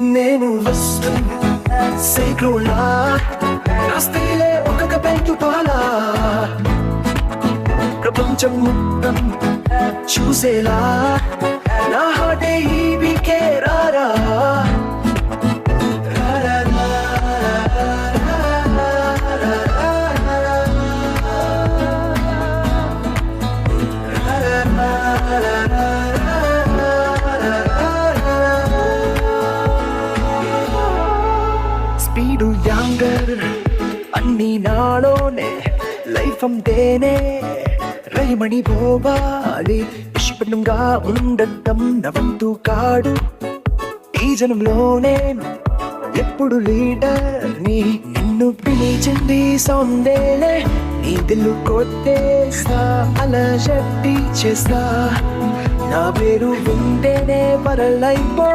నేను వస్తు సైక్లోలా రాస్తే ఒక పెంచు పాలా. ప్రపంచం మొత్తం చూసేలా. నా హాటే ఈ స్పీడు యాంగర్. అన్ని నాలోనే లైఫ్ అంటేనే రైమణి పోవాలి ఇష్టంగా ఉండటం నవంతు కాడు. ఈ జనంలోనే ఎప్పుడు లీడర్? నీ నిన్ను పిలిచింది సొందేలే. నీ దిల్లు కొట్టేసా అలా శక్తి చేసా నా పేరు వింటేనే పరలైపో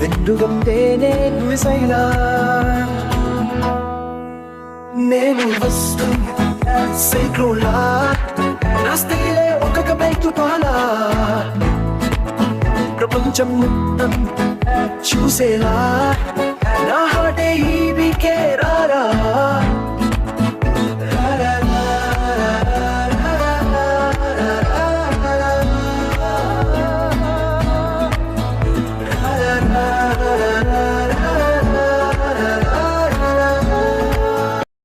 వెన్నుగంటేనే నువ్వు సైలా మిసైలా నేను వస్తు సైక్లోలా రాస్తే పాలా. ప్రపంచం మొత్తం చూసేలా.